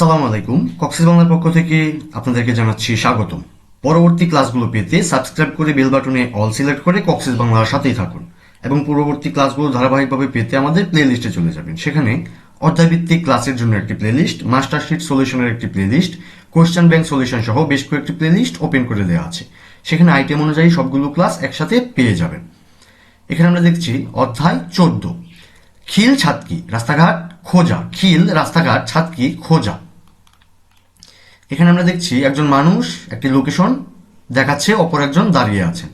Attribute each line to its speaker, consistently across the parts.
Speaker 1: সালাম আলাইকুম। কক্সিস বাংলার পক্ষ থেকে আপনাদেরকে জানাচ্ছি স্বাগতম। পরবর্তী ক্লাসগুলো পেতে সাবস্ক্রাইব করে বেল বাটনে অল সিলেক্ট করে কক্সিস বাংলার সাথেই থাকুন এবং পূর্ববর্তী ক্লাসগুলো ধারাবাহিকভাবে পেতে আমাদের প্লে লিস্টে চলে যাবেন। সেখানে অধ্যায়ভিত্তিক ক্লাসের জন্য একটি প্লে লিস্ট মাস্টার শিট সলিউশনের একটি playlist question bank solution সহ বেশ কয়েকটি প্লে লিস্ট ওপেন করে দেওয়া আছে। সেখানে আইটেম অনুযায়ী সবগুলো ক্লাস একসাথে পেয়ে যাবেন। এখানে আমরা দেখছি অধ্যায় চোদ্দ। খিল ছাতকি, রাস্তাঘাট খোঁজা। খিল, রাস্তাঘাট, ছাতকি, খোঁজা। এখানে আমরা দেখছি একজন মানুষ, একটি লোকেশন দেখাচ্ছে, অপর একজন দাঁড়িয়ে আছেন।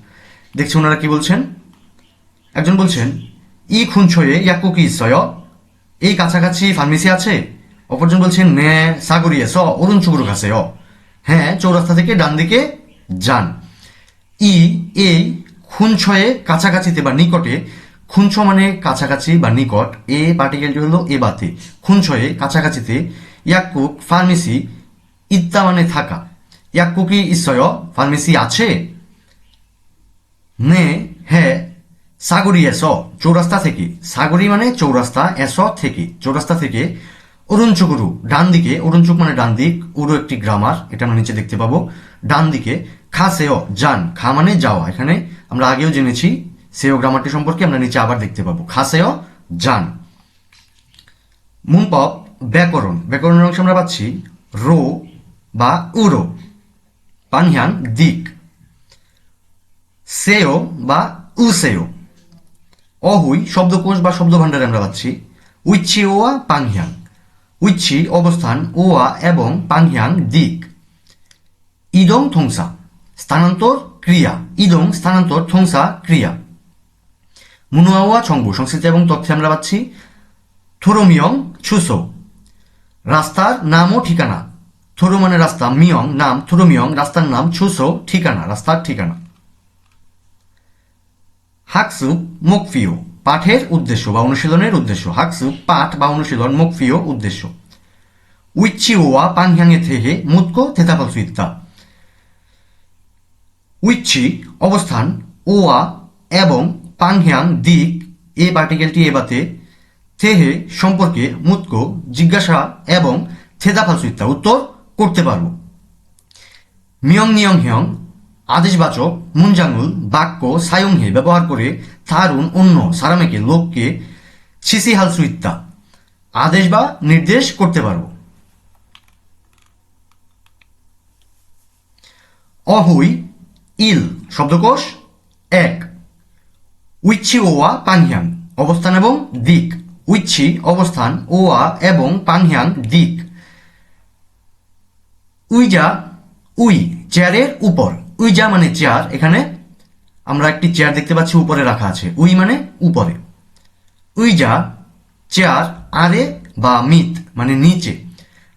Speaker 1: দেখছি ওনারা কি বলছেন? একজন বলছেন, ই খুনছয়ে ইয়াকু কি ইসয় এই কাছাকাছি ফার্মেসি আছে? অপরজন বলছেন, নে, সাগরিয়ে স, অরুণ চুগুরু কাছে অ। হ্যাঁ চৌরাস্তা থেকে ডান দিকে যান। ই, এই খুনছয়ে কাছাকাছিতে বা নিকটে, খুনছ মানে কাছাকাছি বা নিকট, এ পার্টিকেলটি হলো এ বাতে। খুনছয়ে কাছাকাছিতে ইয়াকুক ফার্মেসি ইত্তা মানে থাকা। ইয়াকুকি ইসয়, ফার্মেসি আছে? নে হ্যাঁ সাগরি এস, চৌরাস্তা থেকে। সাগরি মানে চৌরাস্তা, এস থেকে। চৌরাস্তা থেকে অরুণচুকুরু ডান দিকে অরুণচুক মানে ডান দিক উরু একটি গ্রামার, এটা আমরা নিচে দেখতে পাবো। ডান দিকে খা সেও, যান। খা মানে যাওয়া, এখানে আমরা আগেও জেনেছি, সেও গ্রামারটি সম্পর্কে আমরা নিচে আবার দেখতে পাবো। খা সেও, যান। মুনপপ ব্যাকরণ। ব্যাকরণের অংশ আমরা পাচ্ছি রো বা উরো পানহ্যাং দিক। সেও বা উসেও। অহুই শব্দকোষ বা শব্দ ভাণ্ডারে আমরা পাচ্ছি। উইচ্ছি ওয়া পাংহ্যাং উইচ্ছি অবস্থান ওয়া এবং পাংহ্যাং দিক। ইদং থংসা, স্থানান্তর ক্রিয়া। ইদং স্থানান্তর থংসা ক্রিয়া। মুনুয়াওয়া ছংবু সংস্কৃতি এবং তথ্যে আমরা পাচ্ছি থোরোমিয়ং ছুসো। রাস্তার নাম ও ঠিকানা থোরো মানে রাস্তা, মিয়ং নাম থোরোমিয়ং রাস্তার নাম ছুসো ঠিকানা, রাস্তার ঠিকানা। হাকসু মুকফিও পাঠের উদ্দেশ্য বা অনুশীলনের উদ্দেশ্য। হাকসু, পাঠ বা অনুশীলন মুকফিও উদ্দেশ্য। উইচ্ছিওয়া পাংহ্যাংয়ে থেহে মুতকো থেতাপালসু সুইত্তা। উইচ্ছি, অবস্থান ওয়া এবং পাংহ্যাং দিক, এ পার্টিকেলটি এবাতে থেহে সম্পর্কে মুতকো জিজ্ঞাসা এবং থেদাফালসু সুইত্তা। উত্তর করতে পারব। মিয়ং নিয়ং হিয়ং, আদেশবাচক মুনজাঙ্গুল বাক্য, সায়ংহে ব্যবহার করে থারুন অন্য সারামেকে, লোককে ছিসি হালসু ইত্তা আদেশ বা নির্দেশ করতে পারব। অহুই, ইল, শব্দকোষ, এক। উইচ্ছি ওয়া পাংহ্যাং অবস্থান এবং দিক। উইচ্ছি, অবস্থান, ওয়া এবং পাংহ্যাং দিক। উইজা, উই, চেয়ারের উপর। উইজা মানে চেয়ার, এখানে আমরা একটি চেয়ার দেখতে পাচ্ছি, উপরে রাখা আছে। উই মানে উপরে। উইজা, চেয়ার, আরে বা মিত মানে নিচে।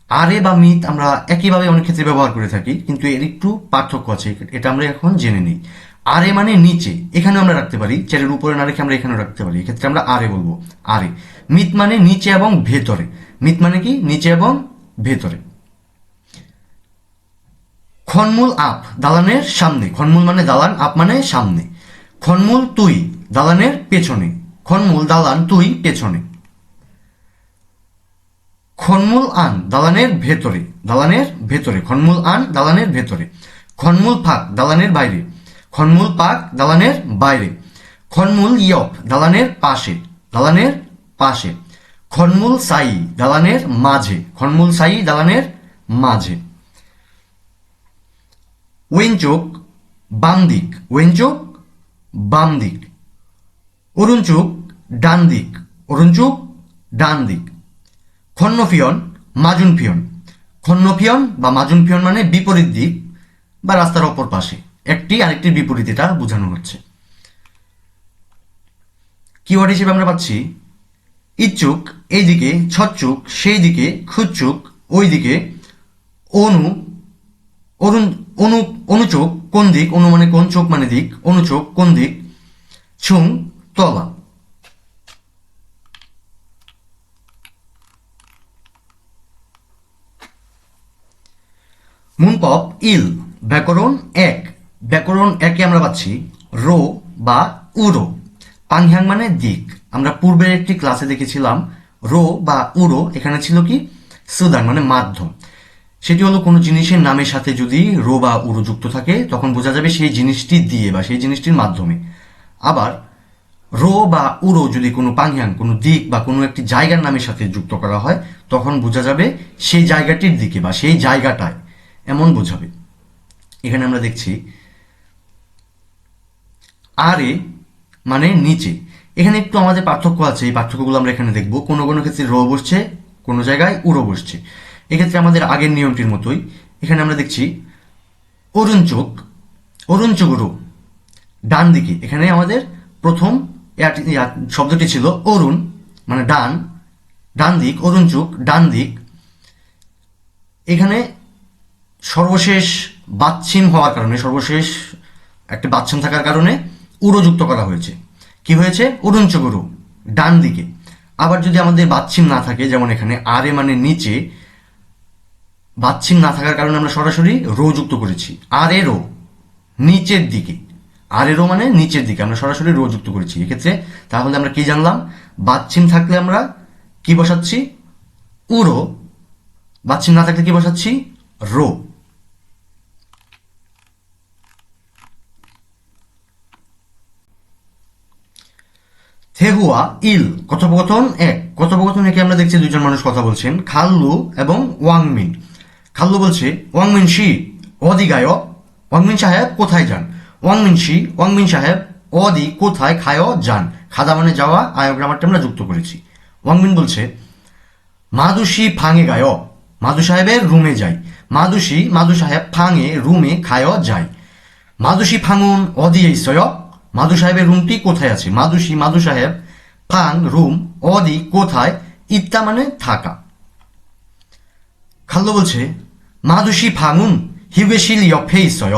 Speaker 1: আরে বা মিত আমরা একইভাবে অনেক ক্ষেত্রে ব্যবহার করে থাকি, কিন্তু এর একটু পার্থক্য আছে, এটা আমরা এখন জেনে নিই। আরে মানে নিচে, এখানে আমরা রাখতে পারি, চেয়ারের উপরে না রেখে আমরা এখানে রাখতে পারি। এক্ষেত্রে আমরা আরে বলব, আরে। মিত মানে নিচে এবং ভেতরে। মিত মানে কি? নিচে এবং ভেতরে। খনমূল আপ, দালানের সামনে। খনমূল মানে দালান, আপ মানে সামনে। খনমূল তুই, দালানের পেছনে। খনমূল, দালান, তুই, পেছনে। খনমূল আন, দালানের ভেতরে। দালানের ভেতরে। খনমূল আন, দালানের ভেতরে। খনমূল ফাঁক, দালানের বাইরে। খনমূল পাক, দালানের বাইরে। খনমূল ইয়প, দালানের পাশে। দালানের পাশে। খনমূল সাই, দালানের মাঝে। খনমূল সাই, দালানের মাঝে। ওয়েঞ্চোক বাম দিক ওয়েঞ্চোক বাম দিক অরুণচুক ডান দিক অরুণচুক ডান দিক খন্নফিয়ন মাজুন ফিয়ন খন্নফিয়ন বা মাজুন ফিয়ন মানে বিপরীত দিক বা রাস্তার অপর পাশে। একটি আরেকটির বিপরীত এটা বোঝানো হচ্ছে। কিওয়ার্ড হিসেবে আমরা পাচ্ছি, ইচ্ছুক, এইদিকে ছচ্চুক সেই দিকে খুচ্চুক ওই দিকে অনু, অরুণ অনু, অনুচোক, কোন দিক? অনু মানে কোন, চোখ মানে দিক। অনুচোক, কোন দিক? ছুং তলা মুনপপ, ইল, ব্যাকরণ এক। ব্যাকরণ একে আমরা পাচ্ছি রো বা উরো। পাংহ্যাং মানে দিক। আমরা পূর্বের একটি ক্লাসে দেখেছিলাম রো বা উরো। এখানে ছিল কি? সুদান মানে মাধ্যম। সেটি হলো কোনো জিনিসের নামের সাথে যদি রো বা উরো যুক্ত থাকে, তখন বোঝা যাবে সেই জিনিসটি দিয়ে বা সেই জিনিসটির মাধ্যমে। আবার, রো বা উরো যদি কোনো পাংয়াং কোনো দিক বা কোনো একটি জায়গার নামের সাথে যুক্ত করা হয়, তখন বোঝা যাবে সেই জায়গাটির দিকে বা সেই জায়গাটায় এমন বোঝাবে। এখানে আমরা দেখছি, আরে মানে নিচে। এখানে একটু আমাদের পার্থক্য আছে, এই পার্থক্যগুলো আমরা এখানে দেখব। কোনো কোনো ক্ষেত্রে রো বসছে, কোনো জায়গায় উড়ো বসছে। এক্ষেত্রে আমাদের আগের নিয়মটির মতোই এখানে আমরা দেখছি অরুণ চোখ অরুণ চোখ রো ডান দিকে, এখানে আমাদের প্রথম শব্দটি ছিল অরুণ মানে ডান ডান দিক, অরুণ চোখ, ডান দিক। এখানে সর্বশেষ বাচ্ছিম হওয়ার কারণে, সর্বশেষ একটা বাচ্ছাম থাকার কারণে উড়ো যুক্ত করা হয়েছে। কি হয়েছে? উড়ুঞ্চ গরু ডান দিকে। আবার যদি আমাদের বাচ্ছিম না থাকে, যেমন এখানে আরে মানে নিচে বাচ্ছিম না থাকার কারণে আমরা সরাসরি রো যুক্ত করেছি। আরে রো, নিচের দিকে। আর রো মানে নিচের দিকে, আমরা সরাসরি রো যুক্ত করেছি। এক্ষেত্রে তাহলে আমরা কি জানলাম? বাচ্ছিম থাকলে আমরা কি বসাচ্ছি? উড়ো বাচ্ছিম না থাকলে কি বসাচ্ছি? রো। থেহুয়া, ইল, কথোপকথন এক। কথোপকথন একে আমরা দেখছি দুজন মানুষ কথা বলছেন? খাল্লু এবং ওয়াংমিন। খাল্লু বলছে, ওয়াংমিন শি অদি গায়, ওয়াংমিন সাহেব কোথায় যান? ওয়াংমিন শি, ওয়াংমিন সাহেব অদি কোথায় খায় যান? খাদা মানে যাওয়া আয়োগ্রামারটা আমরা যুক্ত করেছি। ওয়াংমিন বলছে মাদুসি ফাঙে গায়, মাদু সাহেবের রুমে যাই। মাদুসি মাদু সাহেব ফাঙে রুমে খায় যায় মাদুসি ফাঙুন অদি এই সয়, মাদু সাহেবের রুমটি কোথায় আছে? মাদুসি মাদু সাহেব ফাং রুম অদি কোথায়? ইত্যা মানে থাকা। খাল্লো বলছে মাদুসি ফাঙুন হিউগেশিল ইয়ফে সয়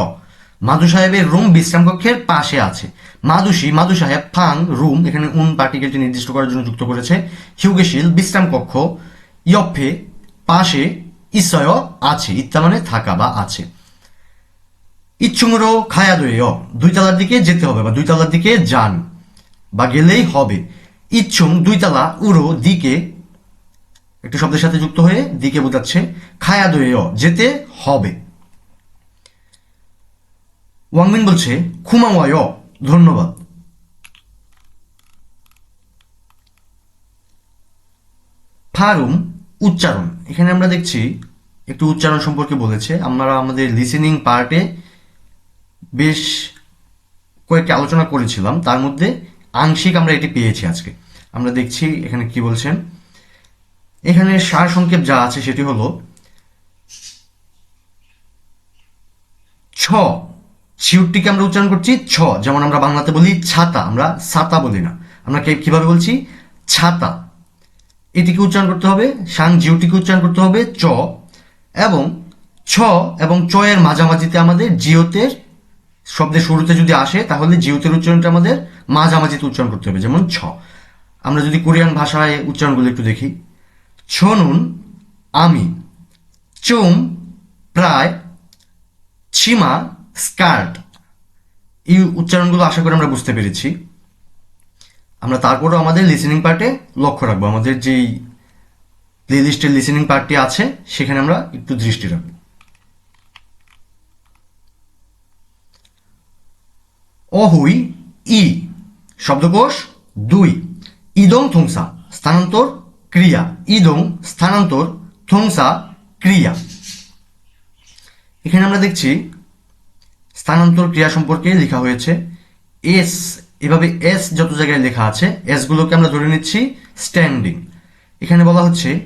Speaker 1: মাদু সাহেবের রুম বিশ্রাম কক্ষের পাশে আছে। মাদুসি মাদু সাহেব ফাং, রুম, এখানে উন পার্টিকেলটি নির্দিষ্ট করার জন্য যুক্ত করেছে, হিউগেশিল বিশ্রাম কক্ষ ইয়ফে পাশে ইসয় আছে ইত্যা মানে থাকা বা আছে। ইচ্ছুমুরো খায়া দইয় দুই তলার দিকে যেতে হবে বা দুই তলার দিকে যান, বা গেলেই হবে। ইচ্ছুং দুইতলা উড়ো দিকে একটু শব্দের সাথে যুক্ত হয়ে দিকে বোঝাচ্ছে খায়া দইয় যেতে হবে। ওয়াংমিন বলছে, খুমাওয়ায়, ধন্যবাদ। ফারুম, উচ্চারণ। এখানে আমরা দেখছি, একটু উচ্চারণ সম্পর্কে বলেছে। আমরা আমাদের লিসেনিং পার্টে বেশ কয়েকটি আলোচনা করেছিলাম। তার মধ্যে আংশিক আমরা এটি পেয়েছি আজকে। আমরা দেখছি এখানে কি বলছেন এখানে সার সংক্ষেপ যা আছে সেটি হলো ছ। শিউরটিকে আমরা উচ্চারণ করছি ছ। যেমন আমরা বাংলাতে বলি ছাতা, আমরা ছাতা বলি না। আমরা কীভাবে বলছি? ছাতা। এটিকে উচ্চারণ করতে হবে, সাং জিওটিকে উচ্চারণ করতে হবে চ। এবং ছ এবং চ এর মাঝামাঝিতে আমাদের জিওতের শব্দের শুরুতে যদি আসে, তাহলে জিওতের উচ্চারণটা আমাদের মাঝামাঝিতে উচ্চারণ করতে হবে, যেমন ছ। আমরা যদি কোরিয়ান ভাষায় উচ্চারণগুলো একটু দেখি। ছনুন, আমি। চুম, প্রায় চিমা স্কার্ট। এই উচ্চারণগুলো আশা করি আমরা বুঝতে পেরেছি। আমরা তারপরও আমাদের লিসেনিং পার্টে লক্ষ্য রাখব। আমাদের যেই প্লে লিস্টের লিসেনিং পার্টটি আছে, সেখানে আমরা একটু দৃষ্টি রাখব। অহুই, ই। শব্দকোষ দুই। ইদং থংসা, স্থানান্তর ক্রিয়া। ইদং, স্থানান্তর থংসা ক্রিয়া। এখানে আমরা দেখছি স্থানান্তর ক্রিয়া সম্পর্কে লেখা হয়েছে। এস এভাবে এস যত জায়গায় লেখা আছে এস গুলোকে আমরা ধরে নিচ্ছি স্ট্যান্ডিং এখানে বলা হচ্ছে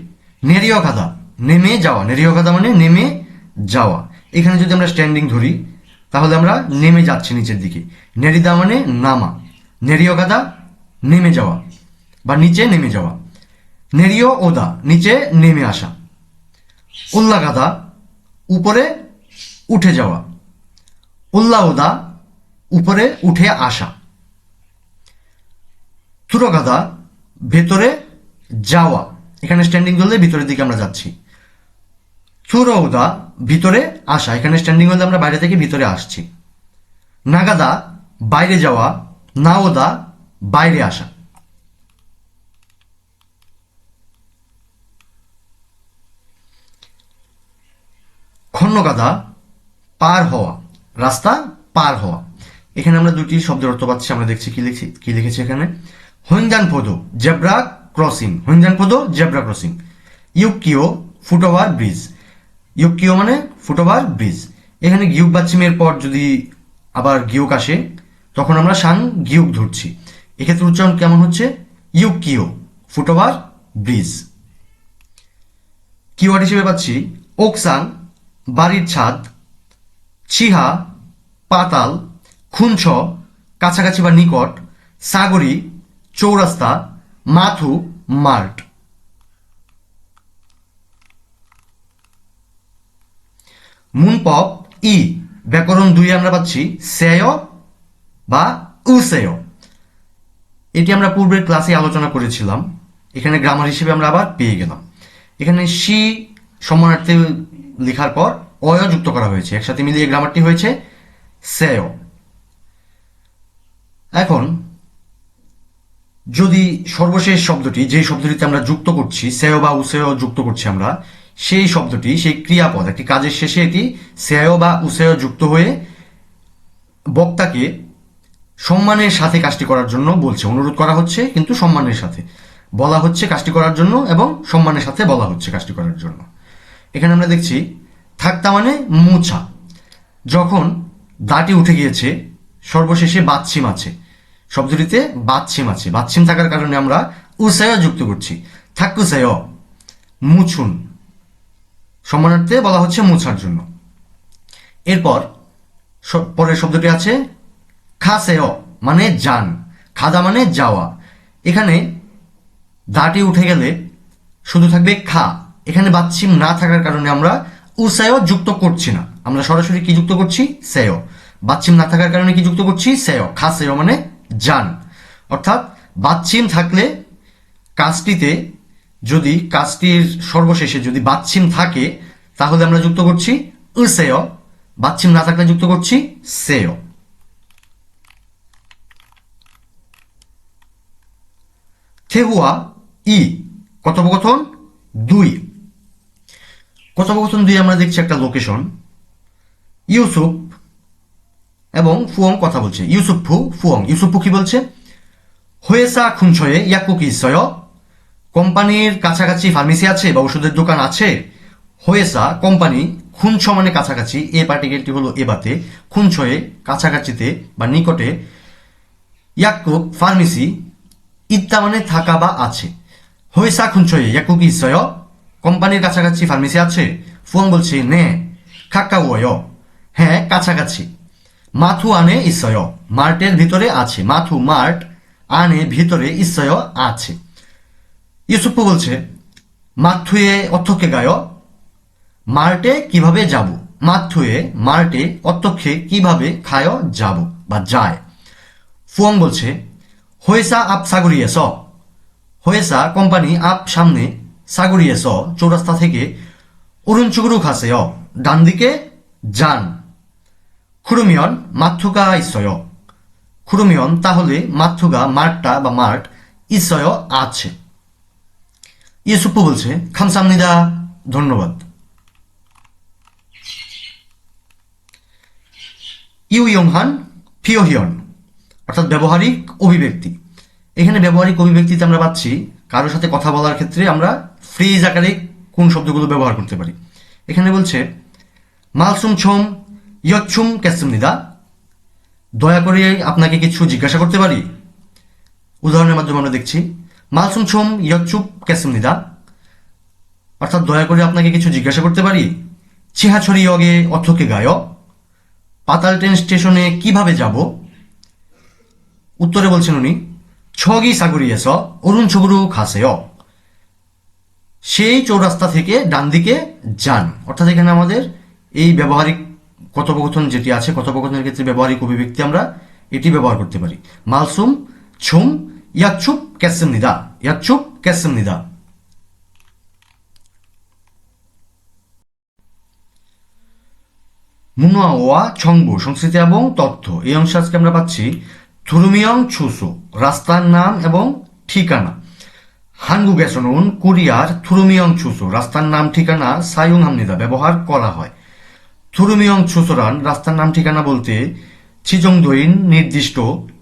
Speaker 1: নেরিয় গাদা নেমে যাওয়া। নেরিয় গাদা মানে নেমে যাওয়া। এখানে যদি আমরা স্ট্যান্ডিং ধরি, তাহলে আমরা নেমে যাচ্ছি নিচের দিকে। নেরিদা মানে নামা। নেরিয় গাদা নেমে যাওয়া বা নিচে নেমে যাওয়া। নেরিয় ওদা, নিচে নেমে আসা। উল্লা গাদা উপরে উঠে যাওয়া। উল্লাউদা উপরে উঠে আসা। থুরগাদা ভেতরে যাওয়া। এখানে স্ট্যান্ডিং ধরলে ভিতরের দিকে আমরা যাচ্ছি। থুরৌদা ভিতরে আসা। এখানে স্ট্যান্ডিং হলে আমরা বাইরে থেকে ভিতরে আসছি। নাগাদা বাইরে যাওয়া। নাওদা বাইরে আসা। কন্যগাদা পার হওয়া, রাস্তা পার হওয়া। এখানে আমরা দুটি শব্দের অর্থ পাচ্ছি, আমরা দেখছি কি লিখছি, কি লিখেছি এখানে? হৈঞ্জান পদ জেব্রা ক্রসিং হৈঞ্জান পদ জেব্রা ক্রসিং। ইউকিও ফুটওভার ব্রিজ। ইউকিও মানে ফুটওভার ব্রিজ। এখানে গিউক বাচ্চিমের পর যদি আবার গিউক আসে, তখন আমরা সাং গিউক ধরছি। এক্ষেত্রে উচ্চারণ কেমন হচ্ছে? ইউকিও ফুটওভার ব্রিজ। কিওয়ার্ড হিসেবে পাচ্ছি ওকসাং বাড়ির ছাদ, চিহা, পাতাল খুঞ্ছ কাছাকাছি বা নিকট, সাগরি, চৌরাস্তা, মাথু, মার্ট। মুনপপ, ই, ব্যাকরণ দুই আমরা পাচ্ছি সেয় বা উসেয়। এটি আমরা পূর্বের ক্লাসে আলোচনা করেছিলাম। এখানে গ্রামার হিসেবে আমরা আবার পেয়ে গেলাম। এখানে সি সমানার্থে লেখার পর অয় যুক্ত করা হয়েছে। একসাথে মিলিয়ে গ্রামারটি হয়েছে সেয়। এখন, যদি সর্বশেষ শব্দটি, যে শব্দটিতে আমরা যুক্ত করছি, সেয় বা উসেয় যুক্ত করছি আমরা, সেই শব্দটি, সেই ক্রিয়াপদ, একটি কাজের শেষে এটি সেয় বা উসেয় যুক্ত হয়ে বক্তাকে সম্মানের সাথে কাজটি করার জন্য বলছে। অনুরোধ করা হচ্ছে, কিন্তু সম্মানের সাথে। বলা হচ্ছে কাজটি করার জন্য এবং সম্মানের সাথে বলা হচ্ছে কাজটি করার জন্য। এখানে আমরা দেখছি, থাকতা মানে মোছা। যখন দাঁটি উঠে গিয়েছে, সর্বশেষে বাচ্ছিম আছে। শব্দটিতে বাচ্ছিম আছে। বাচ্ছিম থাকার কারণে আমরা উসায় যুক্ত করছি। থাকুসায় মুছুন। সম্মানার্থে বলা হচ্ছে মুছার জন্য। এরপর পরের শব্দটি আছে, খাসেয় মানে যান। খাদা মানে যাওয়া। এখানে দাঁটি উঠে গেলে শুধু থাকবে খা। এখানে বাচ্ছিম না থাকার কারণে আমরা উসায় যুক্ত করছি না। আমরা সরাসরি কি যুক্ত করছি? সেয় বাচ্ছিম না থাকার কারণে কি যুক্ত করছি? সেয় খাসেয় মানে যান অর্থাৎ বাচ্ছিম থাকলে কাজটিতে যদি কাজটির সর্বশেষে যদি বাচ্ছিম থাকে, তাহলে আমরা যুক্ত করছি উসেয় বাচ্ছিম না থাকলে যুক্ত করছি সেয় থেহুয়া ই কথোপকথন দুই। কথোপকথন দুই আমরা দেখছি একটা লোকেশন। ইউসুফ এবং ফুয়ং কথা বলছে। ইউসুফ ফু, ফুয়ং। ইউসুফ ফু কি বলছে? হয়েসা খুনছয়ে ইয়াকুকি ইসয়। কোম্পানির কাছাকাছি ফার্মেসি আছে বা ওষুধের দোকান আছে। হয়েসা কোম্পানি খুনছ মানে কাছাকাছি। এ পার্টিকেলটি হলো এবাতে খুনছয়ে কাছাকাছিতে বা নিকটে ইয়াকুব ফার্মেসি ইত্যা মানে থাকা বা আছে। হইসা খুনছয়ে ইয়াকুব ইসয় কোম্পানির কাছাকাছি ফার্মেসি আছে? ফোন বলছে, নে, খাক্কা ওয় হ্যাঁ কাছাকাছি। মাথু আনে ইসয়, মার্টের ভিতরে আছে। মাথু, মার্ট আনে ভিতরে ইসয় আছে। ইউসুফ বলছে, মাথুয়ে অর্থকে গায়, মার্টে কীভাবে যাব? মাথুয়ে, মার্টে অর্থকে কীভাবে খায় যাব বা যায়? ফুয়ং বলছে, হয়েসা আপ সাগরিয়েস। হয়েসা কোম্পানি আপ সামনে সাগরিয়েস চৌরাস্তা থেকে অরুণচুগুরু খাসে ডান দিকে যান। খুরুমিয়ন মাথুকা ইসয় খুরুমিয়ন তাহলে মাথুগা মার্টটা বা মার্ট ইসয় আছে। ইয়েসুপ্পু বলছে, খামসামনিদা, ধন্যবাদ। ইউ ইয়ংহান ফিওহিয়ন অর্থাৎ ব্যবহারিক অভিব্যক্তি। এখানে ব্যবহারিক অভিব্যক্তিতে আমরা পাচ্ছি, কারোর সাথে কথা বলার ক্ষেত্রে আমরা ফ্রিজ আকারে কোন শব্দগুলো ব্যবহার করতে পারি। এখানে বলছে, মালসুম ছোম ইয়চ্ছুম ক্যাসুমনিদা দয়া করে আপনাকে কিছু জিজ্ঞাসা করতে পারি? উদাহরণের মাধ্যমে আমরা দেখছি, মালসুম ছোম ইয়চ্ছুপ ক্যাসুমনিদা অর্থাৎ দয়া করে আপনাকে কিছু জিজ্ঞাসা করতে পারি? চিহাছড়ি ইয়গে অর্থকে গায়। পাতাল ট্রেন স্টেশনে কীভাবে যাব? উত্তরে বলছেন উনি, ছগি সাগরিয়েস, অরুণ ছগুরু খাসেয়। সেই চৌরাস্তা থেকে ডান দিকে যান। অর্থাৎ এখানে আমাদের এই ব্যবহারিক কথোপকথন যেটি আছে, কথোপকথনের ক্ষেত্রে ব্যবহারিক অভিব্যক্তি আমরা এটি ব্যবহার করতে পারি। মালসুম, ছুম, ইয়াচ্ছুপ, ক্যাসেম, নিদা। ইয়াচ্ছুপ, ক্যাসেম, নিদা। মুনুয়া ওয়া সংস্কৃতি এবং তথ্য। এই অংশে আজকে আমরা পাচ্ছি থুরুমিয়ং, ছুসু। রাস্তার নাম এবং ঠিকানা। হানগু গ্যাসনুন, কোরিয়ার থুরুমিয়ং ছুসু রাস্তার নাম ঠিকানা সায়ুং হামনিদা ব্যবহার করা হয়। থুরুমিয়ং ছুসরান রাস্তার নাম ঠিকানা বলতে ছিজংদইন নির্দিষ্ট,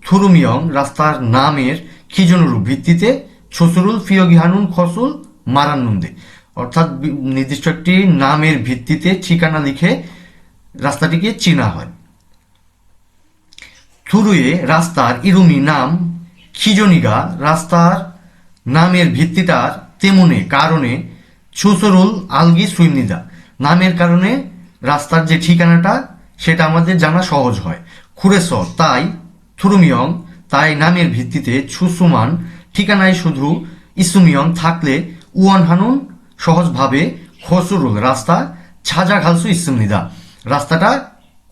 Speaker 1: থুরুমিয়ং রাস্তার নামের খিজনুরূপ ভিত্তিতে ছসুরুল, ফিয়গিহানুন, খসুল, মারান্নুন্দে। অর্থাৎ নির্দিষ্ট একটি নামের ভিত্তিতে ঠিকানা লিখে রাস্তাটিকে চিনা হয়। থুরুয়ে রাস্তার ইরুমি নাম খিজনিগা রাস্তার নামের ভিত্তিটার তেমনে, কারণে ছুসরুল আলগি সুইমনিদা নামের কারণে রাস্তার যে ঠিকানাটা, সেটা আমাদের জানা সহজ হয়। খুরেস তাই থুরুমিয়ং, তাই নামের ভিত্তিতে ছুসুমান ঠিকানায় শুধু ইসুমিয়ং থাকলে উয়ান হানুন সহজভাবে খসুরুল রাস্তা ছাজা ঘালসু ইসুমনিদা রাস্তাটা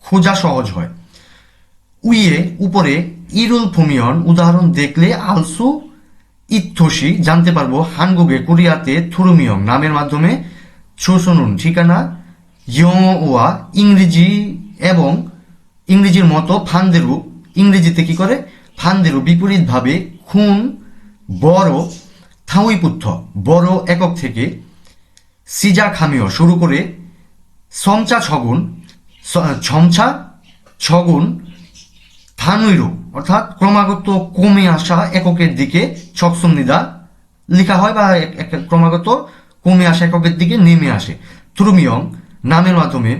Speaker 1: খোঁজা সহজ হয়। উইয়ে উপরে ইরুল ফুমিয়ন উদাহরণ দেখলে আলসু ইথোসি জানতে পারব হানগুগে কোরিয়াতে থুরুমিয়ং নামের মাধ্যমে ছোসনুন ঠিকানা ইয়োয়া ইংরেজি এবং ইংরেজির মতো ফান্দেরু, ইংরেজিতে কি করে? ফান্দেরু বিপরীতভাবে খুন, বড় থাউইপুত্থ বড় একক থেকে সিজা খামিও শুরু করে সমচা ছগুন স- ছমছা ছগুন থানুইরু অর্থাৎ ক্রমাগত কমে আসা এককের দিকে ছকসন্নিদা লেখা হয় বা ক্রমাগত কমে আসা এককের দিকে নেমে আসে। থ্রুমিয়ং নামের মাধ্যমে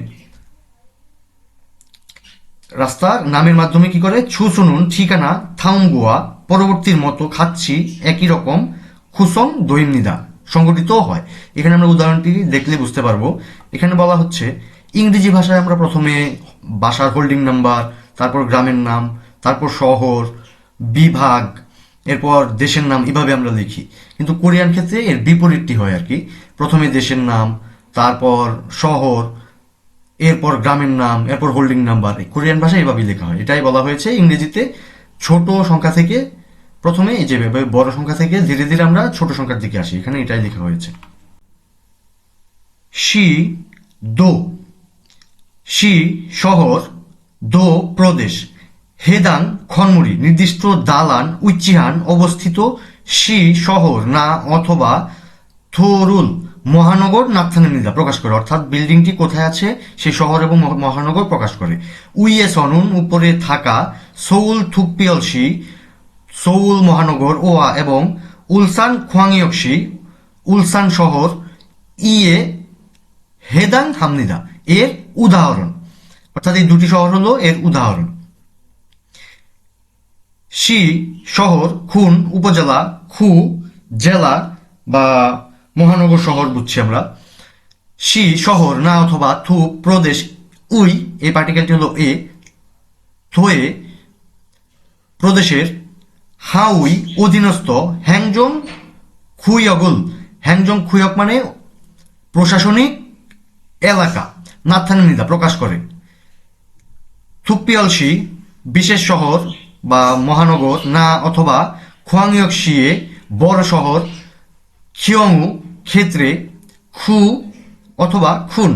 Speaker 1: রাস্তার নামের মাধ্যমে কি করে? ছু শুনুন ঠিকানা, থাউঙ্গুয়া, পরবর্তীর মতো খাচ্ছি, একই রকম, খুসং দৈমনিদা সংগঠিত হয়। এখানে আমরা উদাহরণটি দেখলে বুঝতে পারব। এখানে বলা হচ্ছে, ইংরেজি ভাষায় আমরা প্রথমে বাসার হোল্ডিং নাম্বার তারপর গ্রামের নাম তারপর শহর, বিভাগ, এরপর দেশের নাম এভাবে আমরা লিখি। কিন্তু কোরিয়ান ক্ষেত্রে এর বিপরীতটি হয় আর কি। প্রথমে দেশের নাম, তারপর শহর, এরপর গ্রামের নাম, এরপর হোল্ডিং নাম্বার কোরিয়ান ভাষায় এভাবেই লেখা হয়। এটাই বলা হয়েছে ইংরেজিতে ছোট সংখ্যা থেকে প্রথমে এই যে বড় সংখ্যা থেকে ধীরে ধীরে আমরা ছোট সংখ্যার দিকে আসি। এখানে এটাই লেখা হয়েছে। শি দো, শি শহর, দো প্রদেশ। হেদাং খনমুড়ি, নির্দিষ্ট দালান, উচ্চিহান অবস্থিত, শি শহর, না অথবা থোরুল, মহানগর নাথানিদা প্রকাশ করে। অর্থাৎ বিল্ডিংটি কোথায় আছে? সে শহর এবং মহ- মহানগর প্রকাশ করে। উইয়ে সনুন উপরে থাকা সৌল থুকপিয়লসি সৌল মহানগর ওয়া এবং উলসান খোয়াংইয়কসি উলসান শহর ইয়ে হেদাং হামনিদা। এর উদাহরণ। অর্থাৎ এই দুটি শহর হলো এর উদাহরণ। শি, শহর, খুন, উপজেলা, খু, জেলা বা মহানগর শহর বুঝছি আমরা। শি, শহর, না অথবা থু, প্রদেশ, উই, এই পার্টিকেলটি হলো এ। থোয়ে, প্রদেশের হাউই, অধীনস্থ হ্যাংজং খুইয়গুল। হ্যাংজং খুইয়ক মানে প্রশাসনিক এলাকা। নাথানিদা প্রকাশ করে। থুকপিয়ালসি বিশেষ শহর বা মহানগর, না, অথবা খোয়াংয়কশিয়ে, বড় শহর খিয়ংউ ক্ষেত্রে খু অথবা খুন।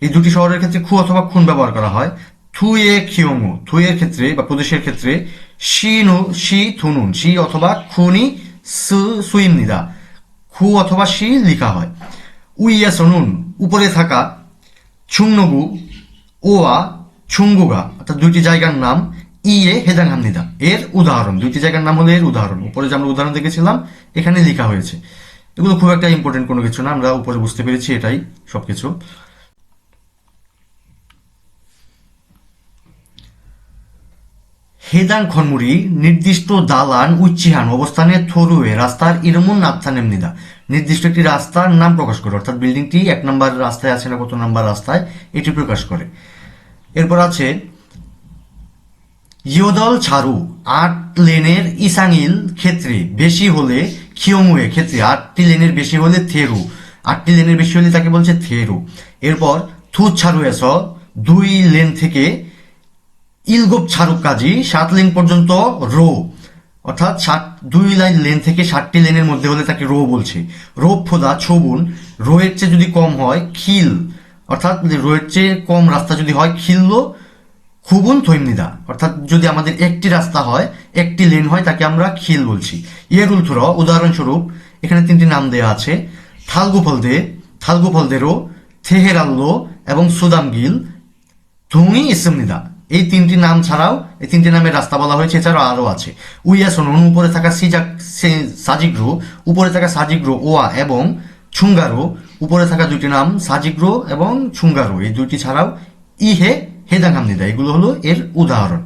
Speaker 1: এই দুটি শহরের ক্ষেত্রে খু অথবা খুন ব্যবহার করা হয়। থুয়ে খিয়ংউ থুয়ের ক্ষেত্রে বা প্রদেশের ক্ষেত্রে শিনু, শি থুনুন, শি অথবা খুনি সু সুইমনিদা খু অথবা শি লিখা হয়। উইয়া সনুন, উপরে থাকা ছুংনগু, ওয়া ছুঙ্গুগা অর্থাৎ দুইটি জায়গার নাম ইয়ে হেদাং হামনিদা এর উদাহরণ, দুইটি জায়গার নাম হলো এর উদাহরণ। উপরে যে আমরা উদাহরণ দেখেছিলাম, এখানে লেখা হয়েছে। এগুলো খুব একটা ইম্পর্টেন্ট কোনো কিছু না, আমরা উপরে বুঝতে পেরেছি এটাই সবকিছু। হেদান খনমুড়ি, নির্দিষ্ট দালান, উচ্চিহান অবস্থানে থরুয়ে রাস্তার ইরমুন নাথানেমনিদা নির্দিষ্ট একটি রাস্তার নাম প্রকাশ করে, অর্থাৎ বিল্ডিংটি এক নম্বর রাস্তায় আছে না কত নম্বর রাস্তায়, এটি প্রকাশ করে। এরপর আছে ইয়োদল ছাড়ু। আট লেনের ইসাঙিল ক্ষেত্রে বেশি হলে খিয়মুয়ে ক্ষেত্রে আটটি লেনের বেশি হলে থেরু। আটটি লেনের বেশি হলে তাকে বলছে থেরু। এরপর থুত ছাড়ু এস, দুই লেন থেকে ইলগোপ ছাড়ুক কাজী, সাত লেন পর্যন্ত রো। অর্থাৎ ষাট দুই লাইন লেন থেকে ষাটটি লেনের মধ্যে হলে তাকে রো বলছে। রোপ ফোদা, ছবুন, রোয়ের চেয়ে যদি কম হয়, খিল। অর্থাৎ রোয়ের চেয়ে কম রাস্তা যদি হয়, খিললো খুবুন থৈমনিদা। অর্থাৎ যদি আমাদের একটি রাস্তা হয়, একটি লেন হয়, তাকে আমরা খিল বলছি। ইয়েরুল থুর, উদাহরণস্বরূপ, এখানে তিনটি নাম দেয়া আছে। থালগুফলদে, থালগুফলদেরও থেহেরাল্লো এবং সুদামগিল থুঙি ইসমনিদা। এই তিনটি নাম ছাড়াও, এই তিনটি নামের রাস্তা বলা হয়েছে, এছাড়াও আরও আছে। উইয়াসনুন উপরে থাকা সিজাক সাজিগ্রো, উপরে থাকা সাজিগ্রো ওয়া এবং ছুঙ্গারো, উপরে থাকা দুটি নাম সাজিগ্রো এবং ছুঙ্গারো। এই দুটি ছাড়াও ইহে হেদাঙ্গামনিদা এগুলো হলো এর উদাহরণ।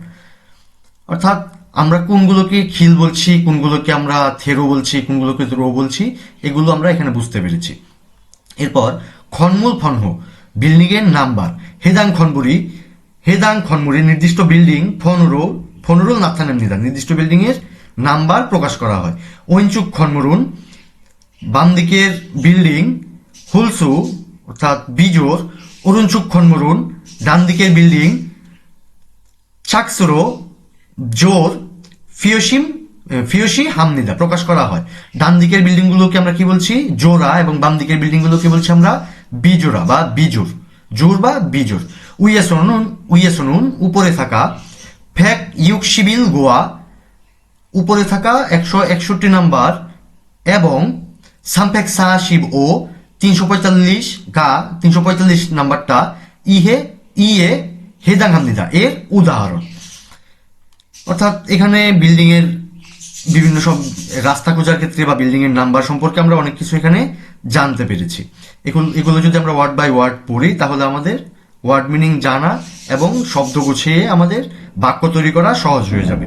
Speaker 1: অর্থাৎ আমরা কোনগুলোকে খিল বলছি, কোনগুলোকে আমরা থেরো বলছি, কোনগুলোকে রো বলছি, এগুলো আমরা এখানে বুঝতে পেরেছি। এরপর, খনমূল ফনহ বিল্ডিং এর নাম্বার। হেদাং খনবুরি, হেদাং খনমুরি নির্দিষ্ট বিল্ডিং ফনরো, ফনরুল নাথানের নিদা নির্দিষ্ট বিল্ডিং এর নাম্বার প্রকাশ করা হয়। ঐঞ্চুক খনমুরুন বাম দিকের বিল্ডিং হুলসু, অর্থাৎ বিজোর অরুণচুক খনমুরুন ডান দিকের বিল্ডিং, চাকসুরো, জোর ফিওশিম ফিওশি হামনিদা, প্রকাশ করা হয়। ডান দিকের বিল্ডিং গুলোকে আমরা কি বলছি? জোড়া এবং বাম দিকের বিল্ডিং গুলোকে বলছি আমরা বিজোড়া বা বিজোর জোর বা বিজোর উইয়াসনুন উইয়াসনুন, উপরে থাকা, ফ্যাক ইউক শিবিল, গোয়া, উপরে থাকা একশো একষট্টি নাম্বার, এবং সামফেক শিব ও তিনশো পঁয়তাল্লিশ গা, তিনশো পঁয়তাল্লিশ নাম্বারটা, ইহে ইয়ে হেদাং হামনিদা এর উদাহরণ। অর্থাৎ এখানে বিল্ডিং এর বিভিন্ন সব রাস্তা খোঁজার ক্ষেত্রে বা বিল্ডিং এর নাম্বার সম্পর্কে আমরা অনেক কিছু এখানে জানতে পেরেছি। এগুলো এগুলো যদি আমরা ওয়ার্ড বাই ওয়ার্ড পড়ি, তাহলে আমাদের ওয়ার্ড মিনিং জানা এবং শব্দ গুছিয়ে আমাদের বাক্য তৈরি করা সহজ হয়ে যাবে।